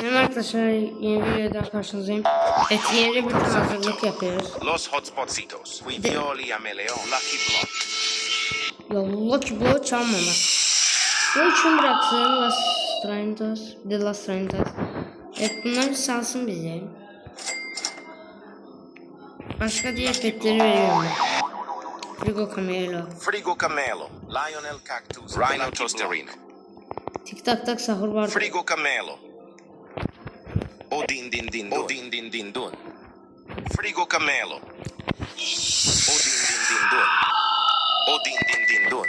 Selam arkadaşlar yeni bir videoda karşınızdayım. Evet yeni bir hazırlık yapıyoruz. Los Hotspotcitos, Qui Violi a Meleon, Lucky Block. Yolla ki bu çalmamak. Bu için bıraksın Las Trinitas, The Las Trinitas. Evet bunlar bir salsın bize. Başka diğer petleri veriyorum. Frigo Camelo. Frigo Camelo, Lionel Cactus, Rhino Tosterino. Tik tak tak sahur var. Frigo Camelo. Odin din din dun. Odin din din dun. Frigo Camelo. Odin din din dun. Odin din din dun.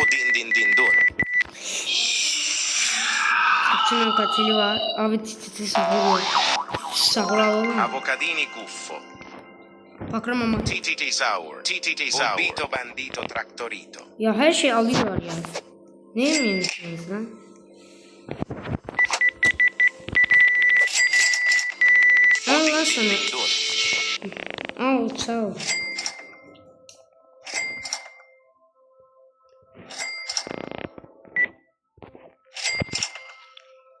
Odin din din dun. Türkçünün katili var. Abi tititi sahur. Sahur alalım mı? Avocadini Guffo. Bakram ama. TTT Sour. TTT Sour. Bombito Bandito Traktorito. Ya her şey alıyorlar ya. Ne yememişsiniz lan? Al lan Odin sana. din din dun. Al sağ ol.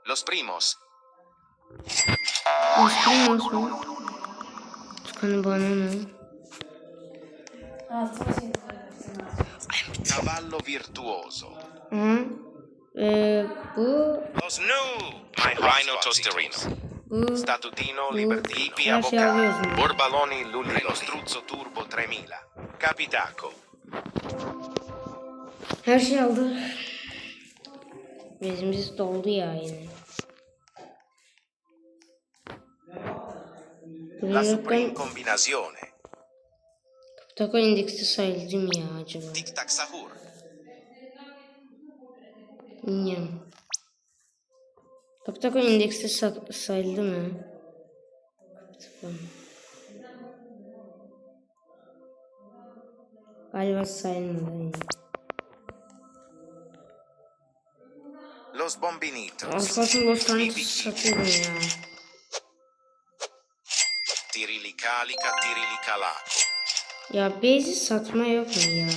Los Primos. Los primos mu? Tukanı bana ne? Cavallo Virtuoso. Aha. Ee, bu, Los New. My Rhino Tosterino. Bu, Statutino her şey Avocado alıyorsun. Borbaloni Lulli Lo Struzzo Turbo 3000 Capitaco Her şey aldı. Bezimiz doldu ya yine. La Supreme Combinazione Tako indeksi sayıldım ya acaba. Tic Tac Sahur Bilmiyorum. Tak tako indeksi sa- sayıldı mı? Bakalım. Galiba sayılmadı. Los Bombinitos Asfaltın boş tanesi satıyorum ya. Tirilicalica Tirilicalaco Ya bezi satma yok mu ya?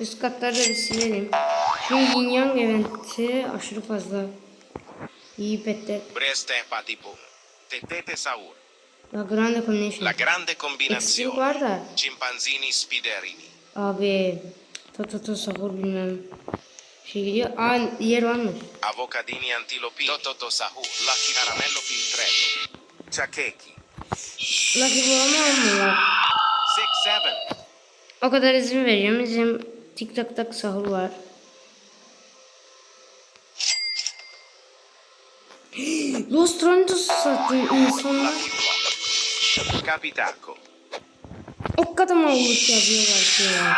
Üst katları da bir silelim. Şu yin yang eventi aşırı fazla. İyi petler. Breste Patipum Tetete Sahur La Grande Combination. La Grande Combinazione var da. Chimpanzini Spiderini Abi. Toto sahur bilmem. Şey gidiyor. Aa yer varmış. Avocadini Antilopini Tototo Sahur Lucky Caramello Filtretto Ciacchechi Lucky bulamam mı var? 6 7 O kadar izin veriyorum. Bizim tik tak tak sahur var. Los Tronitos sattın insanlar. Capitaco O kadar mağlup yapıyorlar ki ya.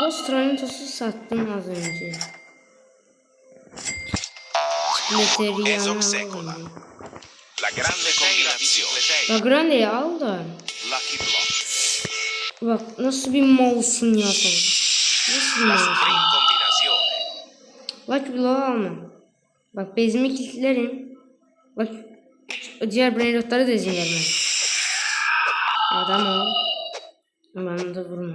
Los Tronitos'u sattım az önce. Çikleteriyanı aldım. La Grande Combinazione La Grande'yi al da. Lucky Block Bak nasıl bir malsın ya sen. Nasıl bir La malsın? Supreme Combinazione Lucky Blow'u alma. Bak bezimi kilitlerim. Bak diğer brainrotları da izin vermem. Adam ol. Bana da vurma.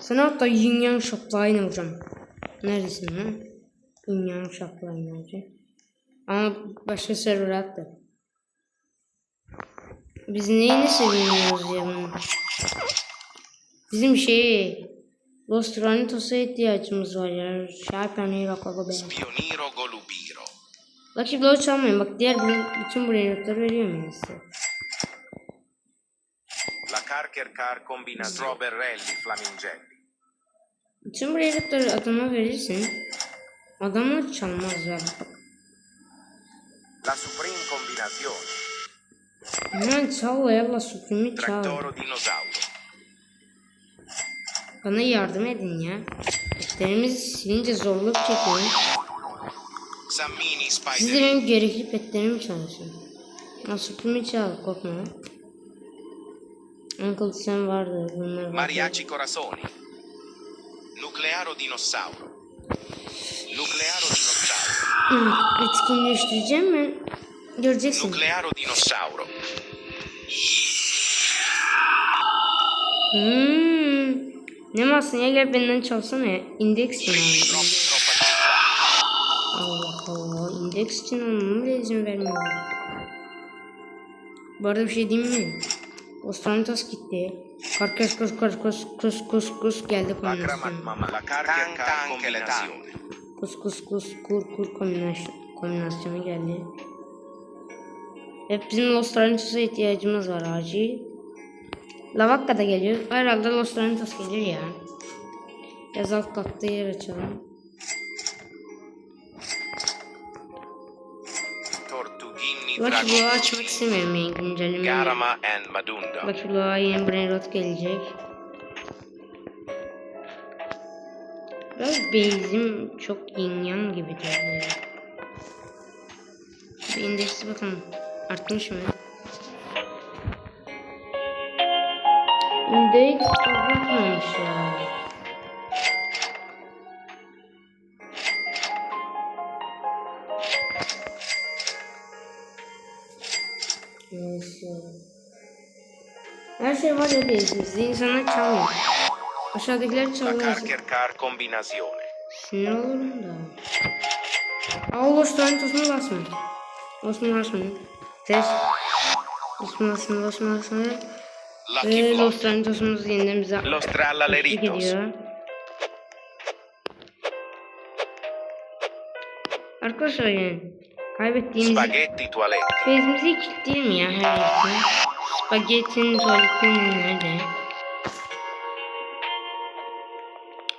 Sana hatta yin yang şaplayla vuracağım. Neredesin lan? Yin yang şaplayla vuracağım. Ama başka server attı. Biz neyini seviyoruz ya bunu? Bizim şey Los Tranitos'a ihtiyacımız var ya. Şarpanı rakaba ben. Spioniro Golubiro Lucky Blow çalmayın. Bak diğer bütün- bu reynotları veriyorum ben size. La Carker Car Combina Stroberelli Flamingelli Bütün bu reynotları adama verirsin. Adamlar çalmazlar. La Supreme Combinazione Hemen çal yalla Supreme'i çal. Trattoro Dinosauro Bana yardım edin ya. Petlerimizi silince zorluk çekiyorum. Siz de benim gerekli petlerimi çalışın. Ha Supreme'i çal korkma. Uncle Sam vardı. Bunlar vardı. Mariachi Corazoni Nuclearo Dinosauro Nuclearo Dinosauro Etkinleştireceğim ben. Göreceksin. Nuclearo Dinosauro Hmm. Ne masın ya gel benden çalsana ya. İndeks için città. Allah Allah. İndeks için almama bile izin vermiyor. Bu arada bir şey diyeyim mi? Ostranitas gitti. Karkas kus kus kus kus kus kus geldi La kombinasyon. mamma la carca combinazione. Kus kus kus kur kur kombinasyon, kombinasyonu geldi. Hep bizim Lost Ranitas'a ihtiyacımız var acil. Lavakka da geliyor. Herhalde Lost Ranitas gelir ya. Biraz alt katta yer açalım. Block'u açmak istemiyorum yani güncelleme. Garama and Madunda. Block'a yeni Brain Rot gelecek. Biraz base'im çok yin yang gibi duruyor. Bir indeksi bakalım. Artmış mı? İndeks artmamış ya. Neyse. Her şey var ya base'imizde. İnsanlar çalmıyor. Aşağıdakiler çalıyor. Sinir olurum da. Aa Lost Rantos'unu basma. Lost'unu basma. Ses. Lost'unu basma, Lost'unu basma. Lucky Ve Block. Lost Rantos'umuz yeniden bize Los ediyor. Arkadaşlar yani kaybettiğimiz Spaghetti toilette. base'imizi kilitleyelim ya her neyse. Spagetti'nin tuvaletinin nerede?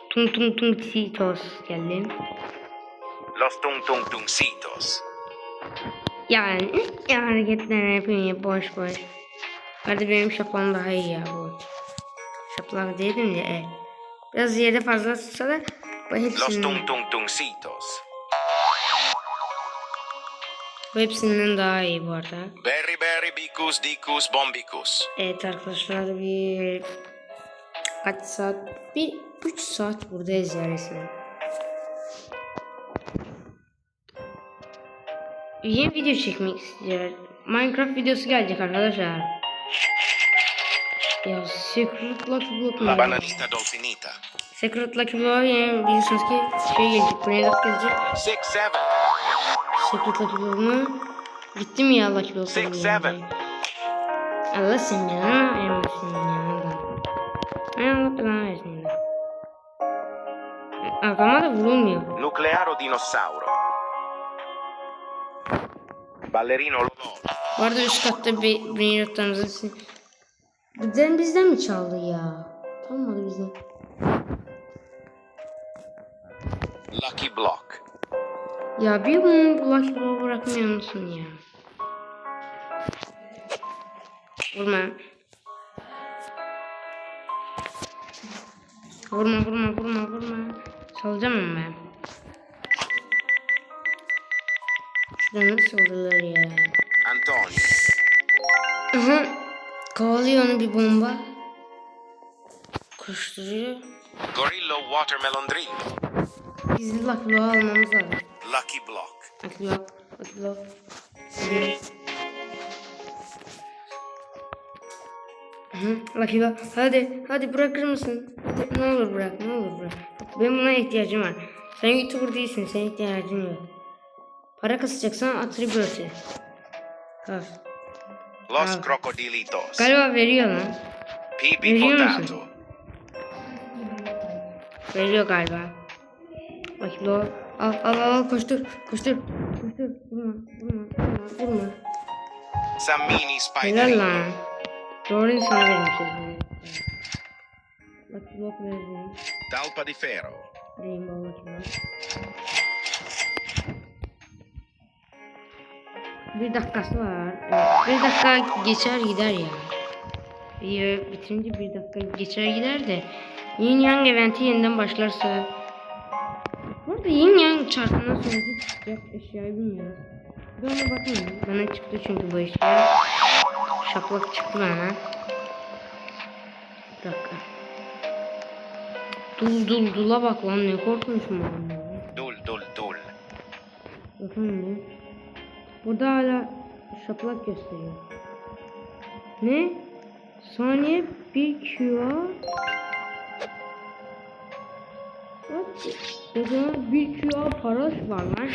Tung tung tung Cheetos geldi. Los tung tung tungsitos. Yani ya hareketler yapıyorsun ya boş boş. Hadi benim şaplam daha iyi ya bu. Şaplak dedim de evet. Biraz yerde fazla tutsa da bu Los hepsinden, tung tung tungsitos. bu hepsinden daha iyi bu arada. Berry berry bicus dicus bombicus. Evet arkadaşlar bir kaç saat? Bir 3 saat buradayız ya resmen. Yeni video çekmek istiyor. Minecraft videosu gelecek arkadaşlar. Ya Secret Lucky Block La ne? bananita dolfinita. Secret Lucky Block yani biliyorsunuz ki şey gelecek. Brainrot gelecek. Six seven. Secret Lucky Block mu? Gitti mi ya Lucky Block? Six, seven. Allah sen belanı vermesin ya. adam. Ay Allah belanı versin ya. Adama da vurulmuyor. Nuclearo dinosauro. Ballerino lolo. Bu arada üst katta bir Brainrot'larımızı Bizden bizden mi çaldı ya? Olmadı bizden. Lucky block. Ya bir bunu bu Lucky Block'u bırakmıyor musun ya? Vurma. Vurma vurma vurma vurma. Salacağım ama ben. Şurada nasıl olurlar ya? Antonio. Aha. Kovalıyor onu bir bomba. Koşturuyor. Gorillo watermelon drill. Gizli Lucky Block'u almamız lazım. Lucky block. Lucky Block. Lucky Block. Hı, Lucky Block. Hadi. Hadi bırakır mısın? Hadi, ne olur bırak. Ne olur bırak. Benim buna ihtiyacım var. Sen YouTuber değilsin. Senin ihtiyacın yok. Para kasacaksan attribute. Kas. Los Ah. crocodilitos. Galiba veriyor lan. Pipi Veriyor potato. musun? Veriyor galiba. Bak lo. Al al al koştur. Koştur. Koştur. Vurma. Vurma. Vurma. Vurma. Sammini Helal spiderino. lan. Doğru insana vermişiz. Bak blok verdim. Talpa di ferro. Rainbow bakayım. Bir dakikası var. Evet, Bir dakika geçer gider ya. Video bitirince bir dakika geçer gider de Yin Yang eventi yeniden başlarsa Bu arada Yin Yang çarkından sonraki çıkacak eşyayı bilmiyoruz. Bir ona bakayım. Bana çıktı çünkü bu eşya. Şaplak çıktı bana. Bir dakika. Dul dul dula bak lan ne ben. ya. Dul dul dul. Bakalım ne? Burada hala şaplak gösteriyor. Ne? Saniye bir QA. What? O zaman bir QA paraş var lan.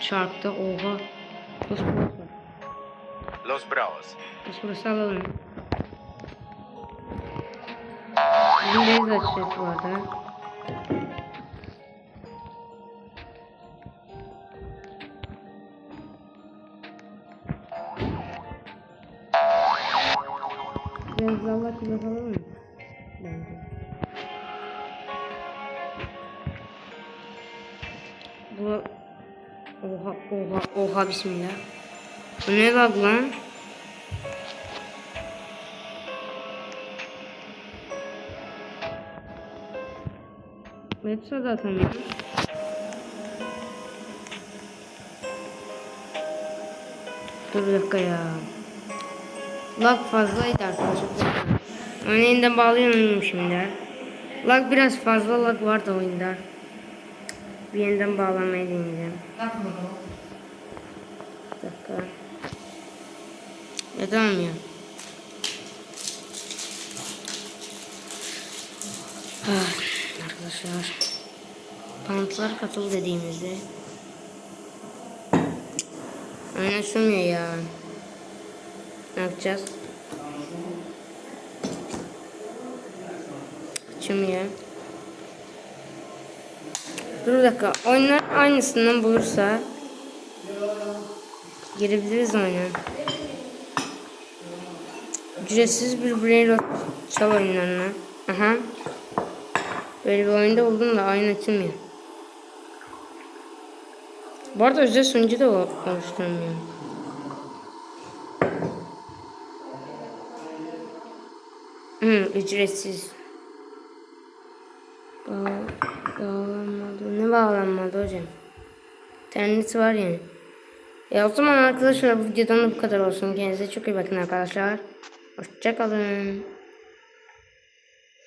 Çarptı oha. Paraş var? Los Bravos. Nasıl burası alalım. Bizim base açacağız bu arada. Biraz Allah kula falan mı? Bence. Bu Oha oha oha bismillah. Bu ne bak lan? Metro da atamıyorum. Dur bir dakika ya. Lag fazlaydı arkadaşlar. Onu yeniden bağlayamıyorum şimdi. Lag biraz fazla lag vardı oyunda. Bir yeniden bağlamayı deneyeceğim. Bir dakika. Ya tamam ya. Ah, arkadaşlar. Pantlar katıl dediğimizde. Aynen sönmüyor ya. Ne yapacağız? Açılmıyor. Dur bir dakika. Oyunlar aynısından bulursa girebiliriz oyuna. Ücretsiz bir brain rot çal oyunlarına. Aha. Böyle bir oyunda oldum da oyun açılmıyor. Bu arada özel sunucu da oluşturmuyor. Hı, ücretsiz. Bağ, bağlanmadı. Ne bağlanmadı hocam? İnternet var yani. Ya o zaman arkadaşlar bu videodan da bu kadar olsun. Kendinize çok iyi bakın arkadaşlar. Hoşçakalın.